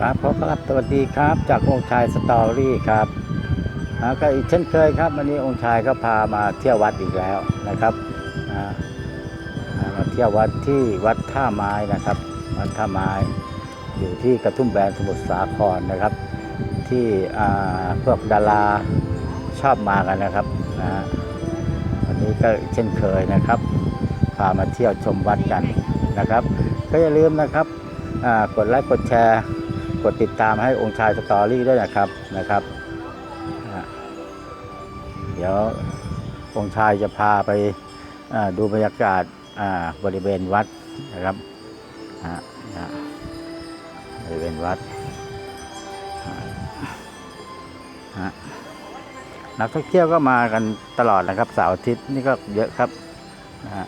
ครับขอครับสวัสดีครับจากองค์ชายสตอรี่ครับก็อีกเช่นเคยครับวันนี้องค์ชายก็พามาเที่ยววัดอีกแล้วนะครับมาเที่ยววัดที่วัดท่าไม้นะครับ วัดท่าไม้อยู่ที่กระทุ่มแบนสมุทรสาครนะครับ ที่พวกดาราชอบมากันนะครับนะวันนี้ก็เช่นเคยนะครับ พามาเที่ยวชมวัดกันนะครับ ก็อย่าลืมนะครับกดไลค์กดแชร์ กดติดตามให้องค์ชายสตอรี่ด้วยนะครับนะครับ เดี๋ยวองค์ชายจะพาไปดูบรรยากาศบริเวณวัดนะครับบริเวณวัดนักท่องเที่ยวก็มากันตลอดนะครับเสาร์อาทิตย์นี่ก็เยอะครับนะฮะ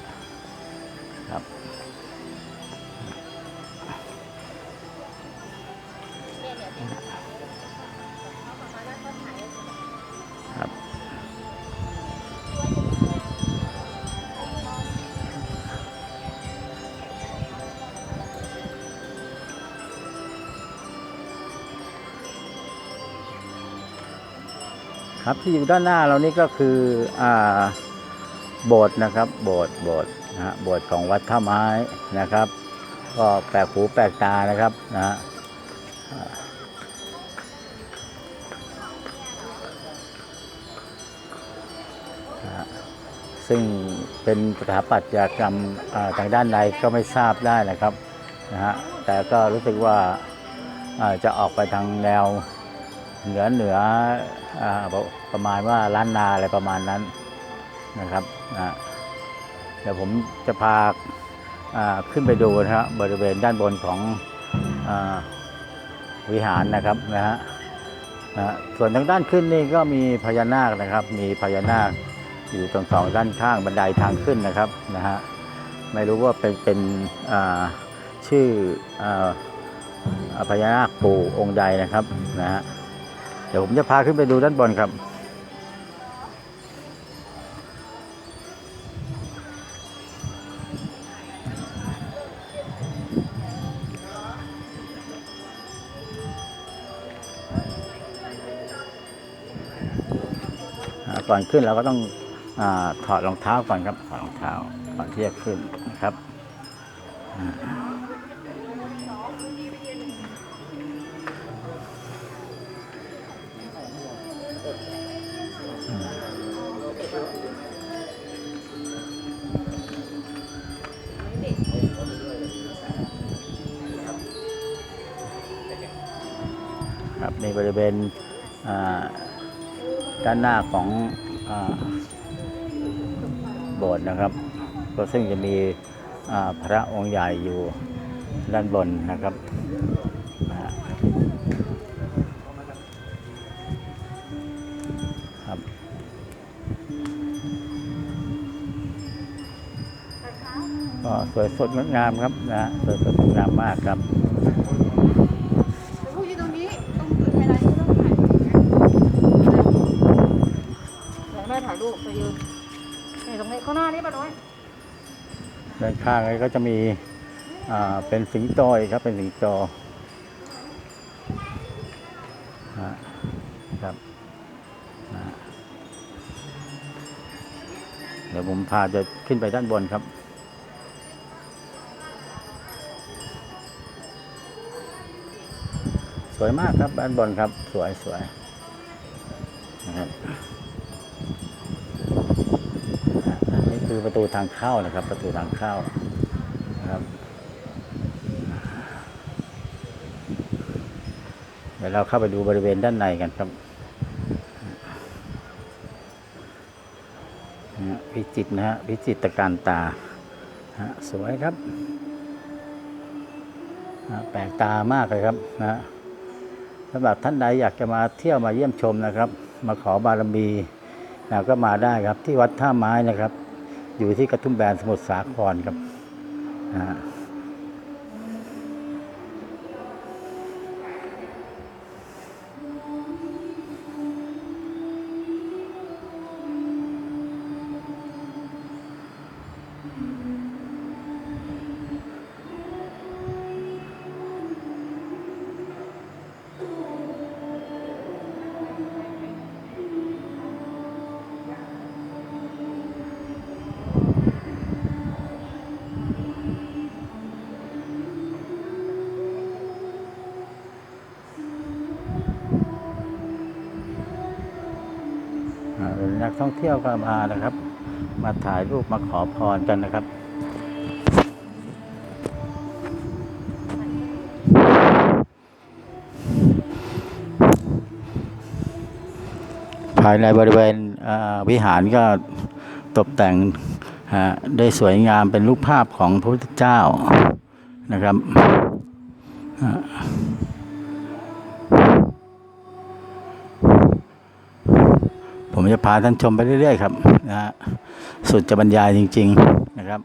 ครับที่อยู่ด้านหน้าเรานี่ก็คืออ่าโบสถ์นะครับ โบสถ์โบสถ์นะฮะโบสถ์ของวัดท่าไม้นะครับ ก็แปลกหูแปลกตานะครับนะฮะซึ่งเป็นสถาปัตยกรรมทางด้านในก็ไม่ทราบได้นะครับนะฮะแต่ก็รู้สึกว่าอ่าจะออกไปทางแนว เหนือเหนืออประมาณว่าล้านนาอะไรประมาณนั้นนะครับเดี๋ยวผมจะพาขึ้นไปดูนะฮะบริเวณด้านบนของอวิหารนะครับนะฮะส่วนทางด้านขึ้นนี่ก็มีพญานาคนะครับ มีพญานาคอยู่ตรงสองด้านข้างบันไดทางขึ้นนะครับนะฮะไม่รู้ว่าเป็นเป็นชื่ออพญานาคปู่องค์ใดนะครับนะฮะ ดี๋ยวผมจะพาขึ้นไปดูด้านบนครับ ก่อนขึ้นเราก็ต้องอถอดรองเท้าก่อนครับ ถอดรองเท้าก่อนที่จะขึ้นนะครับ ในบริเวณด้านหน้าของอโบสถ์นะครับ ก็ซึ่งจะมีพระองค์ใหญ่อยู่ด้านบนนะครับนะฮะครับก็สวยสดงดงามครับนะฮะสวยสดงดงามมากครับ พวกยืนตรงนี้ตรงจุดไฮไลท์ที่ต้องถ่ายเดี๋ยวแม่ถ่ายรูปไปยืนนี่ตรงนี้ข้างหน้านี่ป้าน้อยด้านข้างนี้ก็จะมีอ่าเป็นสิงโตอีกครับเป็นสิงโตฮะครับเดี๋ยวผมพาจะขึ้นไปด้านบนครับสวยมากครับด้านบนครับ สวยสวยนะครับอะนี่ คือประตูทางเข้านะครับ ประตูทางเข้านะครับ เดี๋ยวเราเข้าไปดูบริเวณด้านในกันครับนะฮะวิจิตนะฮะวิจิตรการตาฮะสวยครับ แปลกตามากเลยครับนะสำหรับท่านใดอยากจะมาเที่ยวมาเยี่ยมชมนะครับ มาขอบารมีนะก็มาได้ครับที่วัดท่าไม้นะครับ อยู่ที่กระทุ่มแบนสมุทรสาครครับนะฮะ เที่ยวก็มานะครับ มาถ่ายรูปมาขอพรกันนะครับภายในบริเวณวิหารก็ตกแต่งฮะได้สวยงามเป็นรูปภาพของพระพุทธเจ้านะครับอ่า ผมจะพาท่านชมไปเรื่อย ๆ ครับนะฮะสุดจะบรรยายจริง ๆ นะครับ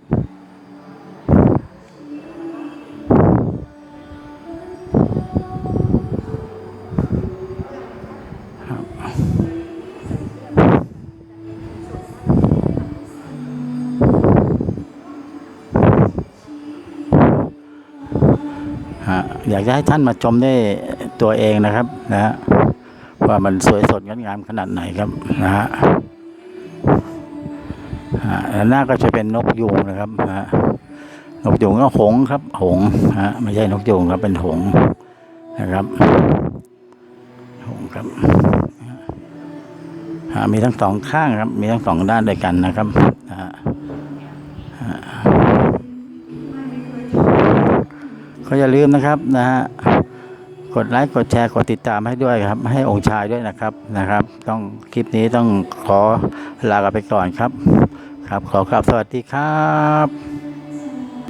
อยากจะให้ท่านมาชมได้ตัวเองนะครับนะฮะ ว่ามันสวยสดงดงามขนาดไหนครับนะฮะหน้าก็จะเป็นนกยูงนะครับนะฮะนกยูงก็หงครับ หงฮะไม่ใช่นกยูงครับเป็นหงนะครับ หงครับฮะมีทั้งสองข้างครับ มีทั้งสองด้านด้วยกันนะครับนะฮะก็อย่าลืมนะครับนะฮะ กดไลค์กดแชร์กดติดตามให้ด้วยครับ ให้องค์ชายด้วยนะครับนะครับ ต้องคลิปนี้ต้องขอลากันไปก่อนครับ ครับขอกราบสวัสดีครับ